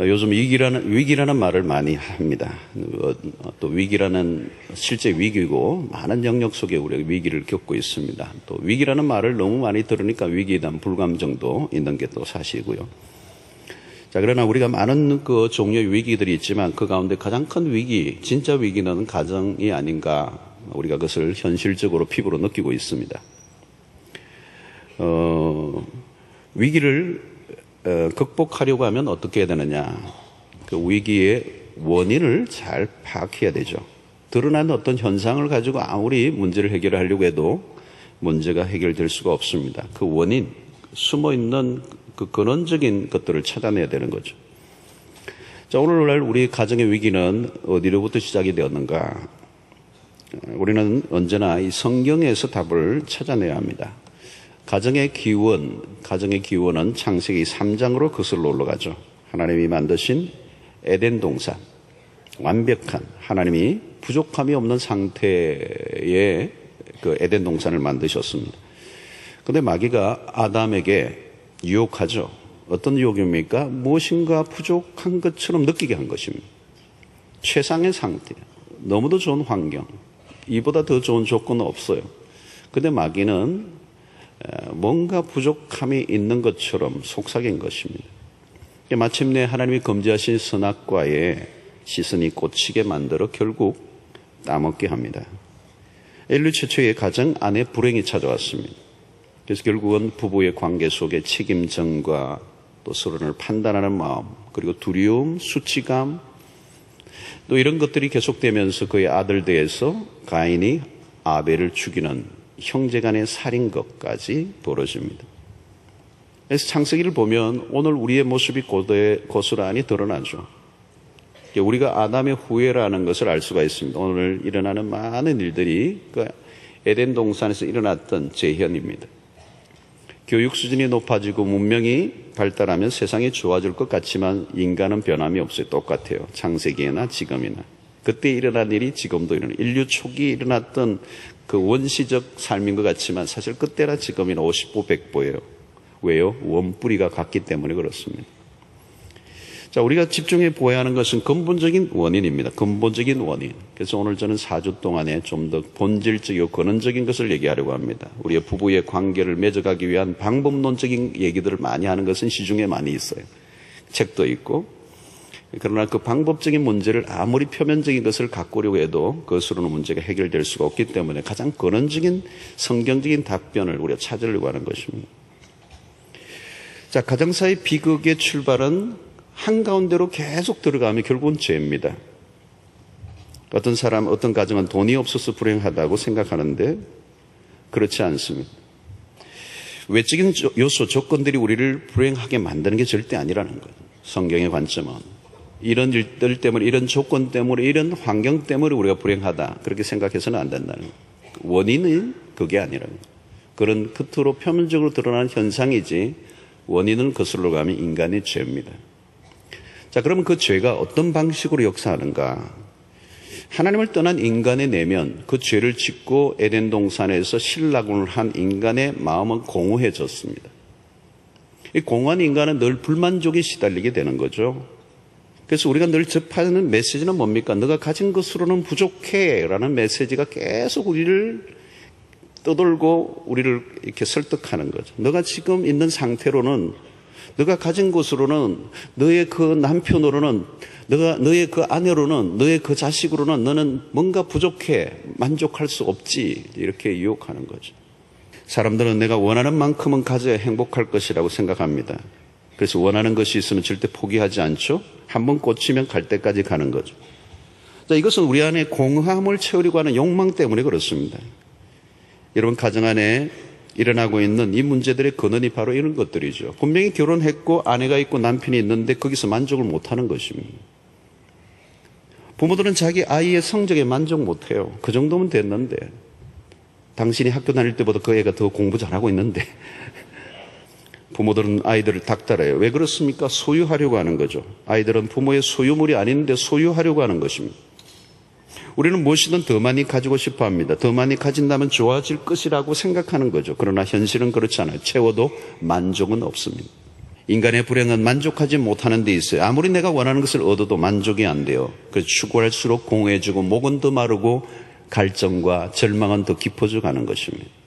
어, 요즘 위기라는, 위기라는 말을 많이 합니다. 어, 또 위기라는 실제 위기고 많은 영역 속에 우리가 위기를 겪고 있습니다. 또 위기라는 말을 너무 많이 들으니까 위기에 대한 불감정도 있는 게 또 사실이고요. 자, 그러나 우리가 많은 그 종류의 위기들이 있지만 그 가운데 가장 큰 위기, 진짜 위기는 가정이 아닌가 우리가 그것을 현실적으로 피부로 느끼고 있습니다. 어, 위기를 어, 극복하려고 하면 어떻게 해야 되느냐. 그 위기의 원인을 잘 파악해야 되죠. 드러난 어떤 현상을 가지고 아무리 문제를 해결하려고 해도 문제가 해결될 수가 없습니다. 그 원인, 숨어 있는 그 근원적인 것들을 찾아내야 되는 거죠. 자, 오늘날 우리 가정의 위기는 어디로부터 시작이 되었는가? 우리는 언제나 이 성경에서 답을 찾아내야 합니다. 가정의 기원, 가정의 기원은 창세기 3장으로 거슬러 올라가죠. 하나님이 만드신 에덴 동산, 완벽한 하나님이 부족함이 없는 상태의 그 에덴 동산을 만드셨습니다. 근데 마귀가 아담에게 유혹하죠. 어떤 유혹입니까? 무엇인가 부족한 것처럼 느끼게 한 것입니다. 최상의 상태, 너무도 좋은 환경, 이보다 더 좋은 조건은 없어요. 근데 마귀는 뭔가 부족함이 있는 것처럼 속삭인 것입니다. 마침내 하나님이 금지하신 선악과에 시선이 꽂히게 만들어 결국 따먹게 합니다. 인류 최초의 가정 안에 불행이 찾아왔습니다. 그래서 결국은 부부의 관계 속에 책임전과 또 서로를 판단하는 마음, 그리고 두려움, 수치감, 또 이런 것들이 계속되면서 그의 아들 대에서 가인이 아벨을 죽이는 형제 간의 살인 것까지 벌어집니다. 그래서 창세기를 보면 오늘 우리의 모습이 고대, 고스란히 드러나죠. 우리가 아담의 후예라는 것을 알 수가 있습니다. 오늘 일어나는 많은 일들이 그 에덴 동산에서 일어났던 재현입니다. 교육 수준이 높아지고 문명이 발달하면 세상이 좋아질 것 같지만 인간은 변함이 없어요. 똑같아요. 창세기나 지금이나. 그때 일어난 일이 지금도 일어나. 인류 초기에 일어났던 그 원시적 삶인 것 같지만 사실 그때나 지금이나 50보 100보예요. 왜요? 원뿌리가 같기 때문에 그렇습니다. 자, 우리가 집중해 보아야 하는 것은 근본적인 원인입니다. 근본적인 원인. 그래서 오늘 저는 4주 동안에 좀 더 본질적이고 근원적인 것을 얘기하려고 합니다. 우리의 부부의 관계를 맺어가기 위한 방법론적인 얘기들을 많이 하는 것은 시중에 많이 있어요. 책도 있고 그러나 그 방법적인 문제를 아무리 표면적인 것을 갖고려고 해도 그것으로는 문제가 해결될 수가 없기 때문에 가장 근원적인 성경적인 답변을 우리가 찾으려고 하는 것입니다. 자, 가정사의 비극의 출발은 한가운데로 계속 들어가면 결국은 죄입니다. 어떤 사람, 어떤 가정은 돈이 없어서 불행하다고 생각하는데 그렇지 않습니다. 외적인 요소, 조건들이 우리를 불행하게 만드는 게 절대 아니라는 거예요. 성경의 관점은. 이런 일들 때문에, 이런 조건 때문에, 이런 환경 때문에 우리가 불행하다. 그렇게 생각해서는 안 된다는 거예요. 원인은 그게 아니라는 거예요. 그런 끝으로 표면적으로 드러나는 현상이지 원인을 거슬러 가면 인간의 죄입니다. 자, 그러면 그 죄가 어떤 방식으로 역사하는가? 하나님을 떠난 인간의 내면, 그 죄를 짓고 에덴 동산에서 신라군을 한 인간의 마음은 공허해졌습니다. 이 공허한 인간은 늘 불만족에 시달리게 되는 거죠. 그래서 우리가 늘 접하는 메시지는 뭡니까? 너가 가진 것으로는 부족해. 라는 메시지가 계속 우리를 떠돌고 우리를 이렇게 설득하는 거죠. 너가 지금 있는 상태로는 너가 가진 것으로는 너의 그 남편으로는 너가 너의 그 아내로는 너의 그 자식으로는 너는 뭔가 부족해 만족할 수 없지 이렇게 유혹하는 거죠. 사람들은 내가 원하는 만큼은 가져야 행복할 것이라고 생각합니다. 그래서 원하는 것이 있으면 절대 포기하지 않죠. 한번 꽂히면 갈 때까지 가는 거죠. 자, 이것은 우리 안에 공허함을 채우려고 하는 욕망 때문에 그렇습니다. 여러분 가정 안에 일어나고 있는 이 문제들의 근원이 바로 이런 것들이죠. 분명히 결혼했고 아내가 있고 남편이 있는데 거기서 만족을 못하는 것입니다. 부모들은 자기 아이의 성적에 만족 못해요. 그 정도면 됐는데 당신이 학교 다닐 때보다 그 애가 더 공부 잘하고 있는데 부모들은 아이들을 닥달해요. 왜 그렇습니까? 소유하려고 하는 거죠. 아이들은 부모의 소유물이 아닌데 소유하려고 하는 것입니다. 우리는 무엇이든 더 많이 가지고 싶어 합니다. 더 많이 가진다면 좋아질 것이라고 생각하는 거죠. 그러나 현실은 그렇지 않아요. 채워도 만족은 없습니다. 인간의 불행은 만족하지 못하는 데 있어요. 아무리 내가 원하는 것을 얻어도 만족이 안 돼요. 그래서 추구할수록 공허해지고 목은 더 마르고 갈증과 절망은 더 깊어져 가는 것입니다.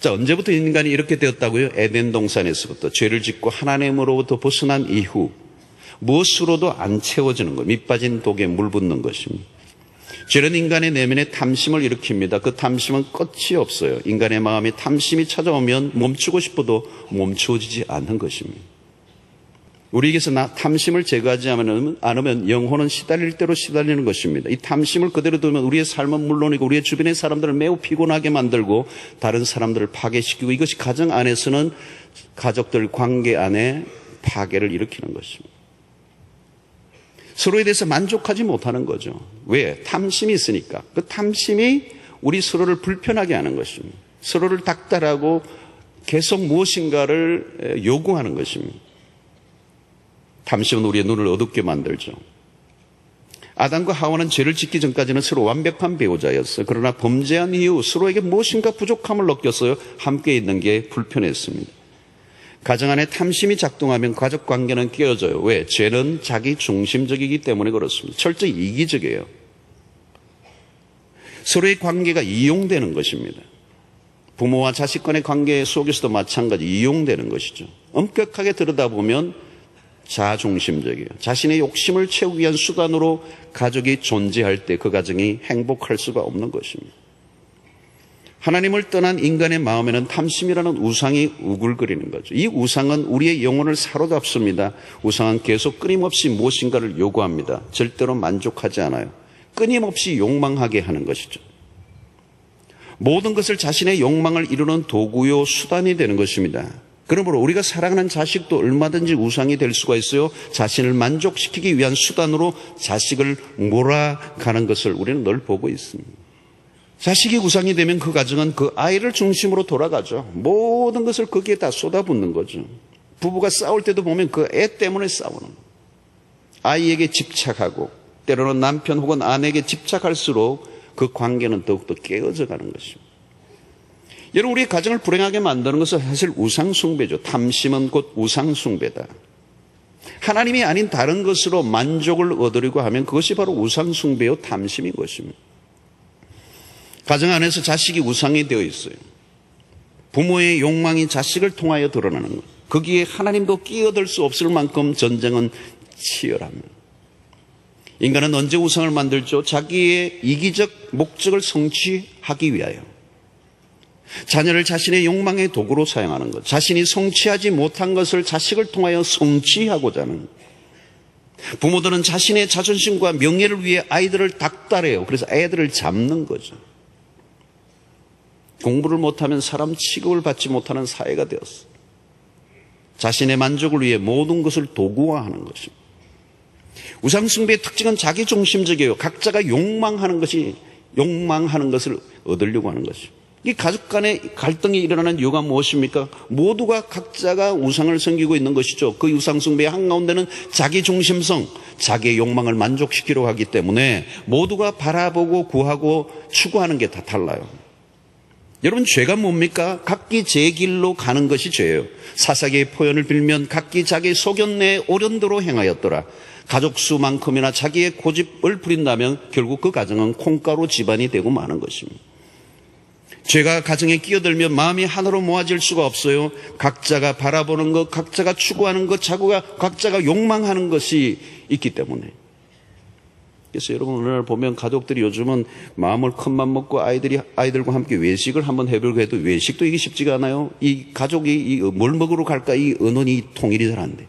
자, 언제부터 인간이 이렇게 되었다고요? 에덴 동산에서부터 죄를 짓고 하나님으로부터 벗어난 이후 무엇으로도 안 채워지는 것, 밑빠진 독에 물 붓는 것입니다. 죄는 인간의 내면에 탐심을 일으킵니다. 그 탐심은 끝이 없어요. 인간의 마음이 탐심이 찾아오면 멈추고 싶어도 멈추어지지 않는 것입니다. 우리에게서 나 탐심을 제거하지 않으면, 영혼은 시달릴 대로 시달리는 것입니다. 이 탐심을 그대로 두면 우리의 삶은 물론이고 우리의 주변의 사람들을 매우 피곤하게 만들고 다른 사람들을 파괴시키고 이것이 가정 안에서는 가족들 관계 안에 파괴를 일으키는 것입니다. 서로에 대해서 만족하지 못하는 거죠. 왜? 탐심이 있으니까. 그 탐심이 우리 서로를 불편하게 하는 것입니다. 서로를 닥달하고 계속 무엇인가를 요구하는 것입니다. 탐심은 우리의 눈을 어둡게 만들죠. 아담과 하와는 죄를 짓기 전까지는 서로 완벽한 배우자였어요. 그러나 범죄한 이후 서로에게 무엇인가 부족함을 느꼈어요. 함께 있는 게 불편했습니다. 가정 안에 탐심이 작동하면 가족 관계는 깨어져요. 왜? 죄는 자기 중심적이기 때문에 그렇습니다. 철저히 이기적이에요. 서로의 관계가 이용되는 것입니다. 부모와 자식 간의 관계 속에서도 마찬가지 이용되는 것이죠. 엄격하게 들여다보면 자중심적이에요. 자신의 욕심을 채우기 위한 수단으로 가족이 존재할 때 그 가정이 행복할 수가 없는 것입니다. 하나님을 떠난 인간의 마음에는 탐심이라는 우상이 우글거리는 거죠. 이 우상은 우리의 영혼을 사로잡습니다. 우상은 계속 끊임없이 무엇인가를 요구합니다. 절대로 만족하지 않아요. 끊임없이 욕망하게 하는 것이죠. 모든 것을 자신의 욕망을 이루는 도구요 수단이 되는 것입니다. 그러므로 우리가 사랑하는 자식도 얼마든지 우상이 될 수가 있어요. 자신을 만족시키기 위한 수단으로 자식을 몰아가는 것을 우리는 늘 보고 있습니다. 자식이 우상이 되면 그 가정은 그 아이를 중심으로 돌아가죠. 모든 것을 거기에 다 쏟아붓는 거죠. 부부가 싸울 때도 보면 그 애 때문에 싸우는 거예요. 아이에게 집착하고 때로는 남편 혹은 아내에게 집착할수록 그 관계는 더욱더 깨어져 가는 것입니다. 여러분 우리 가정을 불행하게 만드는 것은 사실 우상숭배죠. 탐심은 곧 우상숭배다. 하나님이 아닌 다른 것으로 만족을 얻으려고 하면 그것이 바로 우상숭배요 탐심인 것입니다. 가정 안에서 자식이 우상이 되어 있어요. 부모의 욕망이 자식을 통하여 드러나는 것. 거기에 하나님도 끼어들 수 없을 만큼 전쟁은 치열합니다. 인간은 언제 우상을 만들죠? 자기의 이기적 목적을 성취하기 위하여. 자녀를 자신의 욕망의 도구로 사용하는 것. 자신이 성취하지 못한 것을 자식을 통하여 성취하고자 하는 것. 부모들은 자신의 자존심과 명예를 위해 아이들을 닥달해요. 그래서 애들을 잡는 거죠. 공부를 못하면 사람 취급을 받지 못하는 사회가 되었어. 자신의 만족을 위해 모든 것을 도구화하는 것입니다. 우상숭배의 특징은 자기 중심적이에요. 각자가 욕망하는 것이 욕망하는 것을 얻으려고 하는 것입니다. 이 가족 간의 갈등이 일어나는 이유가 무엇입니까? 모두가 각자가 우상을 섬기고 있는 것이죠. 그 우상 숭배의 한가운데는 자기 중심성, 자기의 욕망을 만족시키려고 하기 때문에 모두가 바라보고 구하고 추구하는 게 다 달라요. 여러분 죄가 뭡니까? 각기 제 길로 가는 것이 죄예요. 사사기의 표현을 빌면 각기 자기 소견내 오련대로 행하였더라. 가족 수만큼이나 자기의 고집을 부린다면 결국 그 가정은 콩가루 집안이 되고 마는 것입니다. 죄가 가정에 끼어들면 마음이 하나로 모아질 수가 없어요. 각자가 바라보는 것, 각자가 추구하는 것, 자구가 각자가 욕망하는 것이 있기 때문에. 그래서 여러분 오늘 보면 가족들이 요즘은 마음을 큰맘 먹고 아이들이 아이들과 함께 외식을 한번 해보려고 해도 외식도 이게 쉽지가 않아요. 이 가족이 뭘 먹으러 갈까 이 의논이 통일이 잘 안 돼.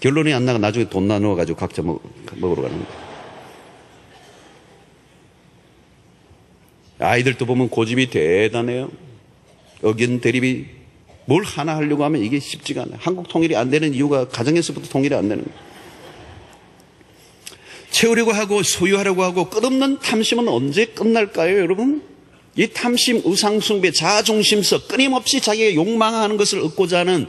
결론이 안 나가 나중에 돈 나누어 가지고 각자 먹, 먹으러 가는 거예요. 아이들도 보면 고집이 대단해요. 의견 대립이 뭘 하나 하려고 하면 이게 쉽지가 않아요. 한국 통일이 안 되는 이유가 가정에서부터 통일이 안 되는 거예요. 채우려고 하고 소유하려고 하고 끝없는 탐심은 언제 끝날까요, 여러분? 이 탐심, 의상숭배, 자아중심서, 끊임없이 자기가 욕망하는 것을 얻고자 하는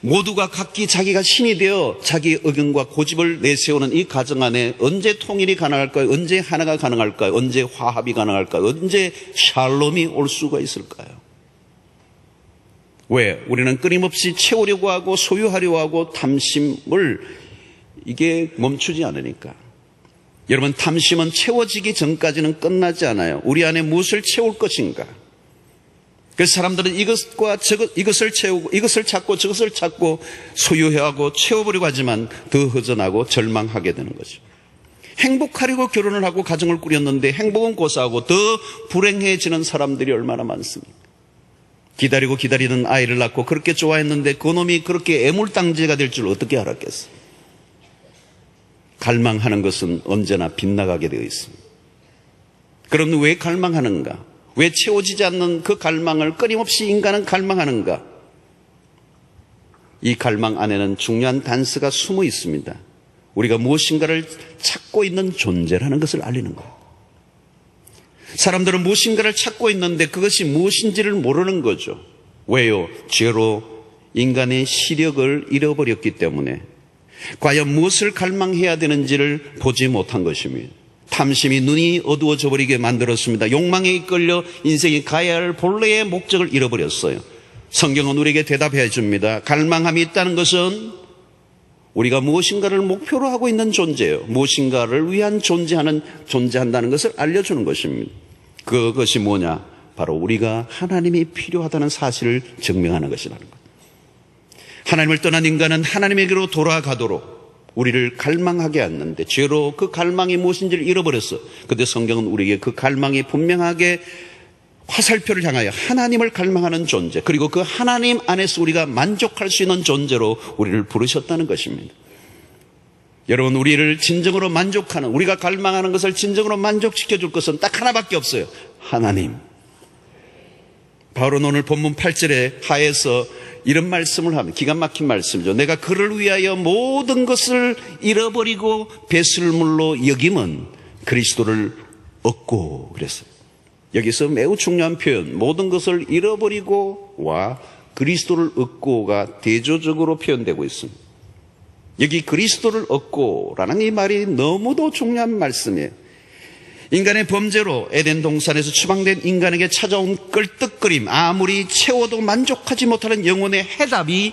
모두가 각기 자기가 신이 되어 자기 의견과 고집을 내세우는 이 가정 안에 언제 통일이 가능할까요? 언제 하나가 가능할까요? 언제 화합이 가능할까요? 언제 샬롬이 올 수가 있을까요? 왜? 우리는 끊임없이 채우려고 하고 소유하려고 하고 탐심을 이게 멈추지 않으니까. 여러분, 탐심은 채워지기 전까지는 끝나지 않아요. 우리 안에 무엇을 채울 것인가? 그래서 사람들은 이것과 저것, 이것을 채우고, 이것을 찾고 저것을 찾고 소유해하고 채워버리고 하지만 더 허전하고 절망하게 되는 거죠. 행복하려고 결혼을 하고 가정을 꾸렸는데 행복은 고사하고 더 불행해지는 사람들이 얼마나 많습니까? 기다리고 기다리는 아이를 낳고 그렇게 좋아했는데 그놈이 그렇게 애물당지가 될 줄 어떻게 알았겠어? 갈망하는 것은 언제나 빗나가게 되어 있습니다. 그럼 왜 갈망하는가? 왜 채워지지 않는 그 갈망을 끊임없이 인간은 갈망하는가? 이 갈망 안에는 중요한 단서가 숨어 있습니다. 우리가 무엇인가를 찾고 있는 존재라는 것을 알리는 거예요. 사람들은 무엇인가를 찾고 있는데 그것이 무엇인지를 모르는 거죠. 왜요? 죄로 인간의 시력을 잃어버렸기 때문에 과연 무엇을 갈망해야 되는지를 보지 못한 것입니다. 탐심이 눈이 어두워져 버리게 만들었습니다. 욕망에 이끌려 인생이 가야 할 본래의 목적을 잃어버렸어요. 성경은 우리에게 대답해 줍니다. 갈망함이 있다는 것은 우리가 무엇인가를 목표로 하고 있는 존재예요. 무엇인가를 위한 존재하는 존재한다는 것을 알려주는 것입니다. 그것이 뭐냐? 바로 우리가 하나님이 필요하다는 사실을 증명하는 것이라는 것. 하나님을 떠난 인간은 하나님에게로 돌아가도록 우리를 갈망하게 했는데 죄로 그 갈망이 무엇인지를 잃어버렸어. 근데 성경은 우리에게 그 갈망이 분명하게 화살표를 향하여 하나님을 갈망하는 존재, 그리고 그 하나님 안에서 우리가 만족할 수 있는 존재로 우리를 부르셨다는 것입니다. 여러분, 우리를 진정으로 만족하는, 우리가 갈망하는 것을 진정으로 만족시켜 줄 것은 딱 하나밖에 없어요. 하나님. 바로 오늘 본문 8절에 하에서 이런 말씀을 하면 기가 막힌 말씀이죠. 내가 그를 위하여 모든 것을 잃어버리고 배설물로 여김은 그리스도를 얻고 그랬어요. 여기서 매우 중요한 표현, 모든 것을 잃어버리고 와 그리스도를 얻고가 대조적으로 표현되고 있습니다. 여기 그리스도를 얻고라는 이 말이 너무도 중요한 말씀이에요. 인간의 범죄로 에덴 동산에서 추방된 인간에게 찾아온 끌떡거림, 아무리 채워도 만족하지 못하는 영혼의 해답이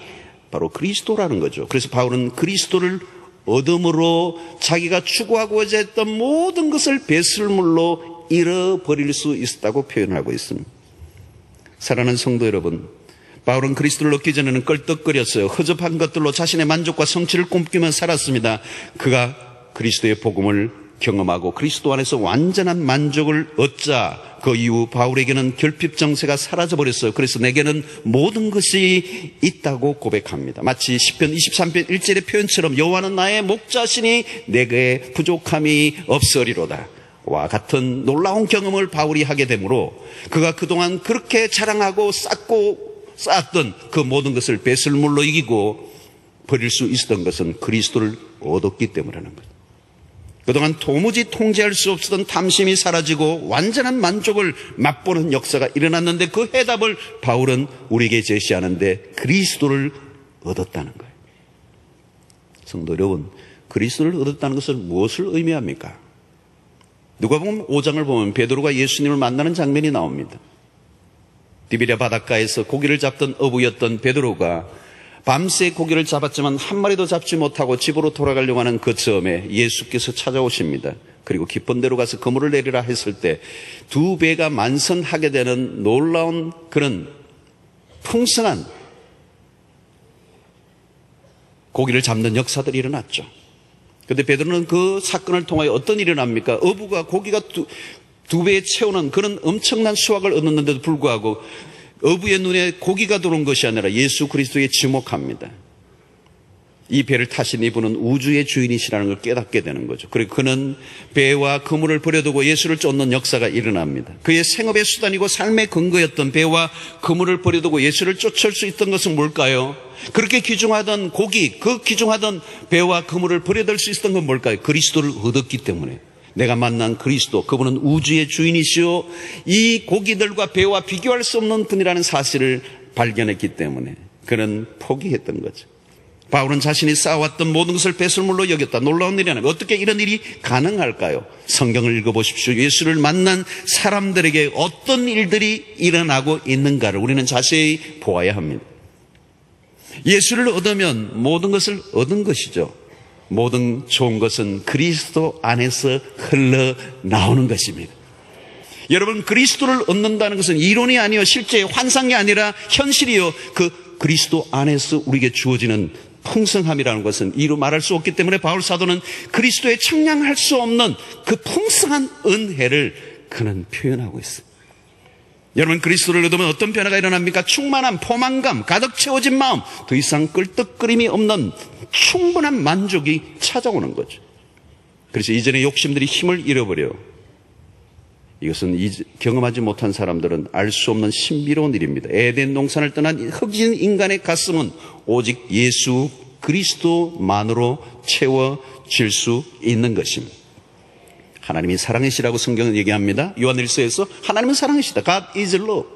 바로 그리스도라는 거죠. 그래서 바울은 그리스도를 얻음으로 자기가 추구하고자 했던 모든 것을 배설물로 잃어버릴 수 있었다고 표현하고 있습니다. 사랑하는 성도 여러분, 바울은 그리스도를 얻기 전에는 껄떡거렸어요. 허접한 것들로 자신의 만족과 성취를 꿈꾸며 살았습니다. 그가 그리스도의 복음을 경험하고 그리스도 안에서 완전한 만족을 얻자 그 이후 바울에게는 결핍 정세가 사라져 버렸어요. 그래서 내게는 모든 것이 있다고 고백합니다. 마치 10편 23편 1절의 표현처럼 여호와는 나의 목자시니 내게 부족함이 없으리로다. 와 같은 놀라운 경험을 바울이 하게 되므로 그가 그동안 그렇게 자랑하고 쌓고 쌓았던 그 모든 것을 배설물로 이기고 버릴 수 있었던 것은 그리스도를 얻었기 때문이라는 것. 그동안 도무지 통제할 수 없었던 탐심이 사라지고 완전한 만족을 맛보는 역사가 일어났는데 그 해답을 바울은 우리에게 제시하는데 그리스도를 얻었다는 거예요. 성도 여러분, 그리스도를 얻었다는 것은 무엇을 의미합니까? 누가 보면 5장을 보면 베드로가 예수님을 만나는 장면이 나옵니다. 디비랴 바닷가에서 고기를 잡던 어부였던 베드로가 밤새 고기를 잡았지만 한 마리도 잡지 못하고 집으로 돌아가려고 하는 그 즈음에 예수께서 찾아오십니다. 그리고 깊은 데로 가서 그물을 내리라 했을 때 두 배가 만선하게 되는 놀라운 그런 풍성한 고기를 잡는 역사들이 일어났죠. 근데 베드로는 그 사건을 통하여 어떤 일이 일어납니까? 어부가 고기가 두, 두 배에 채우는 그런 엄청난 수확을 얻었는데도 불구하고 어부의 눈에 고기가 들어온 것이 아니라 예수 그리스도에 지목합니다. 이 배를 타신 이분은 우주의 주인이시라는 걸 깨닫게 되는 거죠. 그리고 그는 배와 그물을 버려두고 예수를 쫓는 역사가 일어납니다. 그의 생업의 수단이고 삶의 근거였던 배와 그물을 버려두고 예수를 쫓을 수 있던 것은 뭘까요? 그렇게 귀중하던 고기, 그 귀중하던 배와 그물을 버려둘 수 있었던 건 뭘까요? 그리스도를 얻었기 때문에. 내가 만난 그리스도, 그분은 우주의 주인이시오. 이 고기들과 배와 비교할 수 없는 분이라는 사실을 발견했기 때문에 그는 포기했던 거죠. 바울은 자신이 쌓아왔던 모든 것을 배설물로 여겼다. 놀라운 일이 아니라 어떻게 이런 일이 가능할까요? 성경을 읽어보십시오. 예수를 만난 사람들에게 어떤 일들이 일어나고 있는가를 우리는 자세히 보아야 합니다. 예수를 얻으면 모든 것을 얻은 것이죠. 모든 좋은 것은 그리스도 안에서 흘러나오는 것입니다. 여러분, 그리스도를 얻는다는 것은 이론이 아니요, 실제 환상이 아니라 현실이요, 그 그리스도 안에서 우리에게 주어지는 풍성함이라는 것은 이루 말할 수 없기 때문에 바울 사도는 그리스도의 청량할 수 없는 그 풍성한 은혜를 그는 표현하고 있습니다. 여러분 그리스도를 얻으면 어떤 변화가 일어납니까? 충만함, 포만감, 가득 채워진 마음, 더 이상 끌떡거림이 없는 충분한 만족이 찾아오는 거죠. 그래서 이전의 욕심들이 힘을 잃어버려. 이것은 경험하지 못한 사람들은 알 수 없는 신비로운 일입니다. 에덴 농산을 떠난 흑진 인간의 가슴은 오직 예수 그리스도만으로 채워질 수 있는 것입니다. 하나님이 사랑이시라고 성경은 얘기합니다. 요한일서에서 하나님은 사랑이시다. God is love.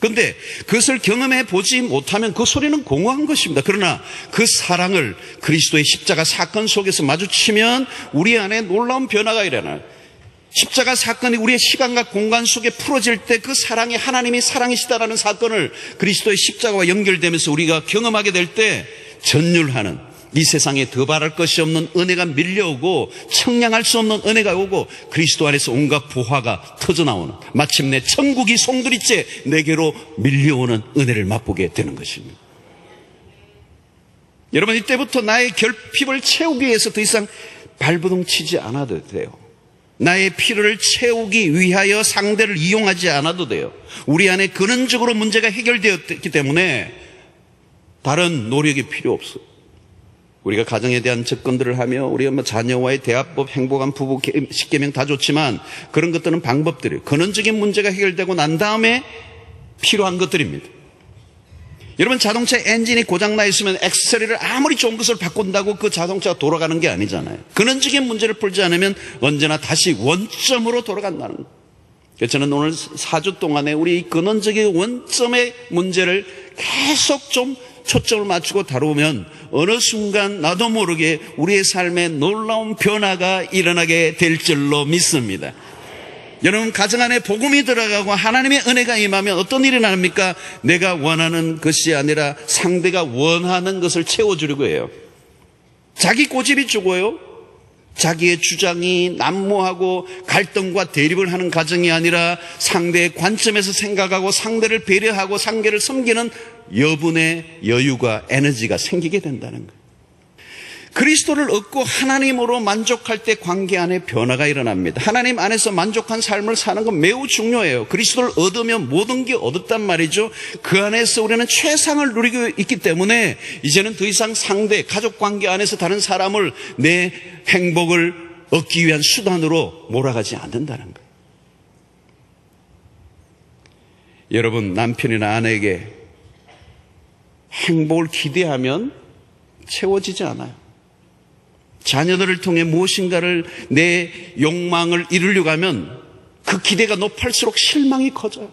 근데 그것을 경험해 보지 못하면 그 소리는 공허한 것입니다. 그러나 그 사랑을 그리스도의 십자가 사건 속에서 마주치면 우리 안에 놀라운 변화가 일어나요. 십자가 사건이 우리의 시간과 공간 속에 풀어질 때 그 사랑이 하나님이 사랑이시다라는 사건을 그리스도의 십자가와 연결되면서 우리가 경험하게 될 때 전율하는 이 세상에 더 바랄 것이 없는 은혜가 밀려오고 청량할 수 없는 은혜가 오고 그리스도 안에서 온갖 보화가 터져나오는 마침내 천국이 송두리째 내게로 밀려오는 은혜를 맛보게 되는 것입니다. 여러분 이때부터 나의 결핍을 채우기 위해서 더 이상 발버둥 치지 않아도 돼요. 나의 필요를 채우기 위하여 상대를 이용하지 않아도 돼요. 우리 안에 근원적으로 문제가 해결되었기 때문에 다른 노력이 필요 없어요. 우리가 가정에 대한 접근들을 하며 우리가 뭐 자녀와의 대화법, 행복한 부부 십계명 다 좋지만 그런 것들은 방법들이에요. 근원적인 문제가 해결되고 난 다음에 필요한 것들입니다. 여러분 자동차 엔진이 고장 나 있으면 엑셀리를 아무리 좋은 것을 바꾼다고 그 자동차가 돌아가는 게 아니잖아요. 근원적인 문제를 풀지 않으면 언제나 다시 원점으로 돌아간다는 거예요. 그래서 저는 오늘 4주 동안에 우리 근원적인 원점의 문제를 계속 좀 초점을 맞추고 다루면 어느 순간 나도 모르게 우리의 삶에 놀라운 변화가 일어나게 될 줄로 믿습니다. 여러분 가정 안에 복음이 들어가고 하나님의 은혜가 임하면 어떤 일이 나옵니까? 내가 원하는 것이 아니라 상대가 원하는 것을 채워주려고 해요. 자기 고집이 죽어요. 자기의 주장이 난무하고 갈등과 대립을 하는 가정이 아니라 상대의 관점에서 생각하고 상대를 배려하고 상대를 섬기는 여분의 여유가 에너지가 생기게 된다는 거예요. 그리스도를 얻고 하나님으로 만족할 때 관계 안에 변화가 일어납니다. 하나님 안에서 만족한 삶을 사는 건 매우 중요해요. 그리스도를 얻으면 모든 게 얻었단 말이죠. 그 안에서 우리는 최상을 누리고 있기 때문에 이제는 더 이상 상대, 가족 관계 안에서 다른 사람을 내 행복을 얻기 위한 수단으로 몰아가지 않는다는 거예요. 여러분, 남편이나 아내에게 행복을 기대하면 채워지지 않아요. 자녀들을 통해 무엇인가를 내 욕망을 이루려고 하면 그 기대가 높을수록 실망이 커져요.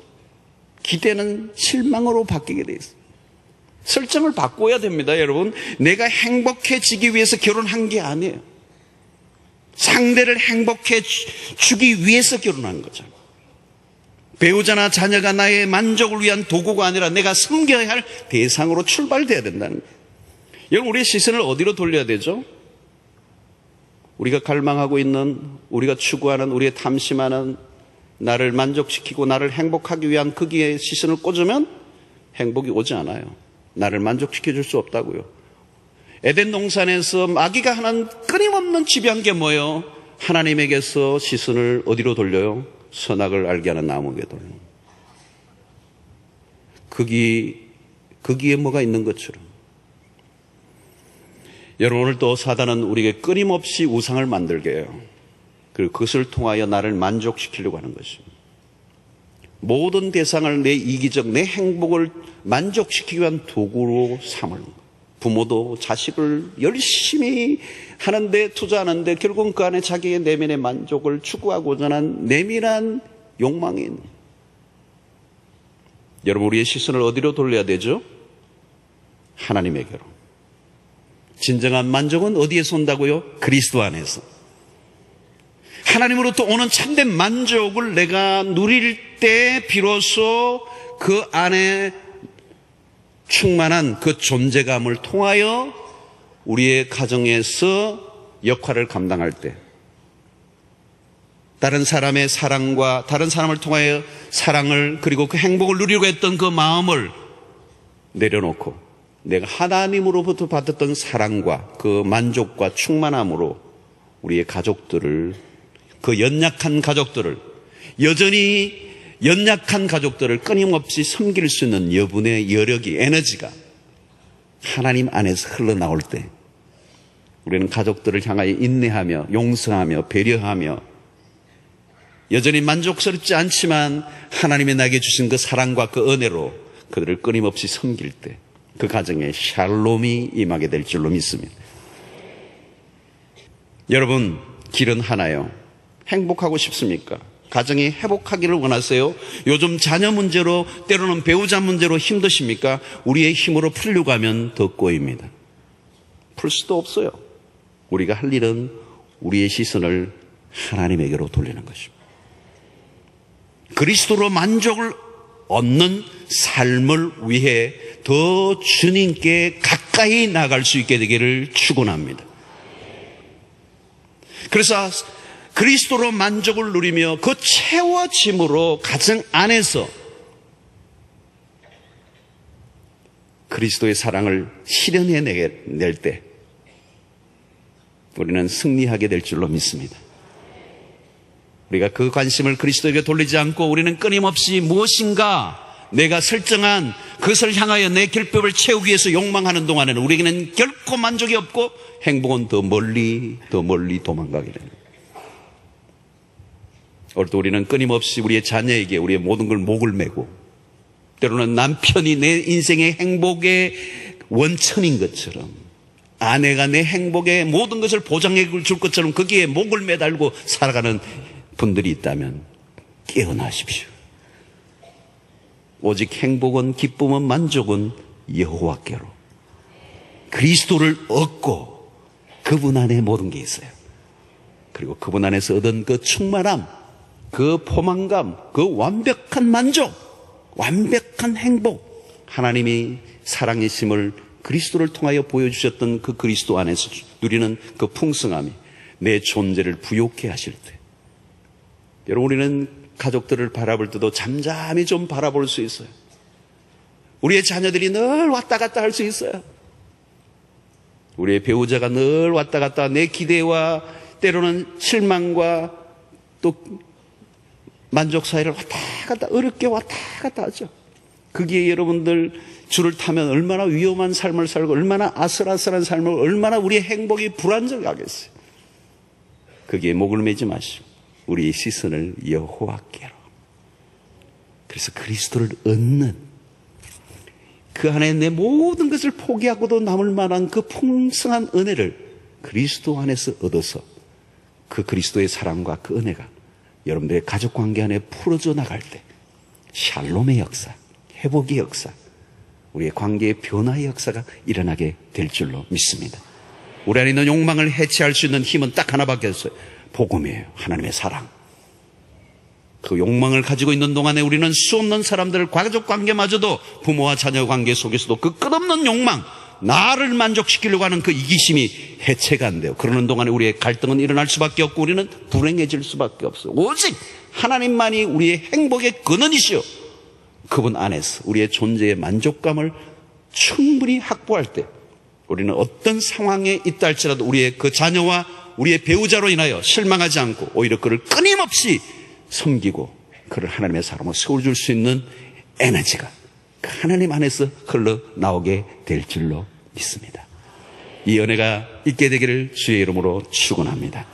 기대는 실망으로 바뀌게 돼 있어요. 설정을 바꿔야 됩니다, 여러분. 내가 행복해지기 위해서 결혼한 게 아니에요. 상대를 행복해 주기 위해서 결혼한 거죠. 배우자나 자녀가 나의 만족을 위한 도구가 아니라 내가 섬겨야 할 대상으로 출발돼야 된다는 거예요. 여러분, 우리의 시선을 어디로 돌려야 되죠? 우리가 갈망하고 있는, 우리가 추구하는, 우리의 탐심하는 나를 만족시키고 나를 행복하기 위한 거기에 시선을 꽂으면 행복이 오지 않아요. 나를 만족시켜 줄 수 없다고요. 에덴 동산에서 마귀가 하는 끊임없는 지배한 게 뭐예요? 하나님에게서 시선을 어디로 돌려요? 선악을 알게 하는 나무에게 돌려. 거기, 거기에 뭐가 있는 것처럼. 여러분 오늘 또 사단은 우리에게 끊임없이 우상을 만들게 해요. 그리고 그것을 통하여 나를 만족시키려고 하는 것입니다. 모든 대상을 내 이기적, 내 행복을 만족시키기 위한 도구로 삼을 부모도 자식을 열심히 하는데 투자하는데 결국은 그 안에 자기의 내면의 만족을 추구하고자 하는 내밀한 있는 여러분 우리의 시선을 어디로 돌려야 되죠? 하나님에게로. 진정한 만족은 어디에서 온다고요? 그리스도 안에서. 하나님으로부터 오는 참된 만족을 내가 누릴 때 비로소 그 안에 충만한 그 존재감을 통하여 우리의 가정에서 역할을 감당할 때 다른 사람의 사랑과 다른 사람을 통하여 사랑을 그리고 그 행복을 누리려고 했던 그 마음을 내려놓고 내가 하나님으로부터 받았던 사랑과 그 만족과 충만함으로 우리의 가족들을 그 연약한 가족들을 여전히 연약한 가족들을 끊임없이 섬길 수 있는 여분의 여력이 에너지가 하나님 안에서 흘러나올 때 우리는 가족들을 향하여 인내하며 용서하며 배려하며 여전히 만족스럽지 않지만 하나님의 나에게 주신 그 사랑과 그 은혜로 그들을 끊임없이 섬길 때 그 가정에 샬롬이 임하게 될 줄로 믿습니다. 여러분, 길은 하나요. 행복하고 싶습니까? 가정이 회복하기를 원하세요? 요즘 자녀 문제로 때로는 배우자 문제로 힘드십니까? 우리의 힘으로 풀려고 하면 더 꼬입니다. 풀 수도 없어요. 우리가 할 일은 우리의 시선을 하나님에게로 돌리는 것입니다. 그리스도로 만족을 얻는 삶을 위해 더 주님께 가까이 나갈 수 있게 되기를 축원합니다. 그래서 그리스도로 만족을 누리며 그 채워짐으로 가정 안에서 그리스도의 사랑을 실현해 낼 때 우리는 승리하게 될 줄로 믿습니다. 우리가 그 관심을 그리스도에게 돌리지 않고 우리는 끊임없이 무엇인가 내가 설정한 그것을 향하여 내 결핍을 채우기 위해서 욕망하는 동안에는 우리에게는 결코 만족이 없고 행복은 더 멀리 더 멀리 도망가게 됩니다. 오늘도 우리는 끊임없이 우리의 자녀에게 우리의 모든 걸 목을 메고 때로는 남편이 내 인생의 행복의 원천인 것처럼 아내가 내 행복의 모든 것을 보장해 줄 것처럼 거기에 목을 매달고 살아가는 분들이 있다면 깨어나십시오. 오직 행복은 기쁨은 만족은 여호와께로 그리스도를 얻고 그분 안에 모든 게 있어요. 그리고 그분 안에서 얻은 그 충만함, 그 포만감, 그 완벽한 만족, 완벽한 행복, 하나님이 사랑이심을 그리스도를 통하여 보여주셨던 그 그리스도 안에서 누리는 그 풍성함이 내 존재를 부욕해 하실 때, 여러분 우리는 가족들을 바라볼 때도 잠잠히 좀 바라볼 수 있어요. 우리의 자녀들이 늘 왔다 갔다 할 수 있어요. 우리의 배우자가 늘 왔다 갔다 내 기대와 때로는 실망과 또 만족 사이를 왔다 갔다 어렵게 왔다 갔다 하죠. 그게 여러분들 줄을 타면 얼마나 위험한 삶을 살고 얼마나 아슬아슬한 삶을 얼마나 우리의 행복이 불안정하겠어요. 그게 목을 매지 마시고 우리의 시선을 여호와께로. 그래서 그리스도를 얻는 그 안에 내 모든 것을 포기하고도 남을 만한 그 풍성한 은혜를 그리스도 안에서 얻어서 그 그리스도의 사랑과 그 은혜가 여러분들의 가족 관계 안에 풀어져 나갈 때 샬롬의 역사, 회복의 역사, 우리의 관계의 변화의 역사가 일어나게 될 줄로 믿습니다. 우리 안에 있는 욕망을 해체할 수 있는 힘은 딱 하나밖에 없어요. 복음이에요. 하나님의 사랑. 그 욕망을 가지고 있는 동안에 우리는 수 없는 사람들, 가족 관계마저도 부모와 자녀 관계 속에서도 그 끝없는 욕망, 나를 만족시키려고 하는 그 이기심이 해체가 안 돼요. 그러는 동안에 우리의 갈등은 일어날 수밖에 없고 우리는 불행해질 수밖에 없어요. 오직 하나님만이 우리의 행복의 근원이시오. 그분 안에서 우리의 존재의 만족감을 충분히 확보할 때 우리는 어떤 상황에 있다 할지라도 우리의 그 자녀와 우리의 배우자로 인하여 실망하지 않고 오히려 그를 끊임없이 섬기고 그를 하나님의 사람으로 세워줄 수 있는 에너지가 그 하나님 안에서 흘러나오게 될 줄로 믿습니다. 이 은혜가 있게 되기를 주의 이름으로 축원합니다.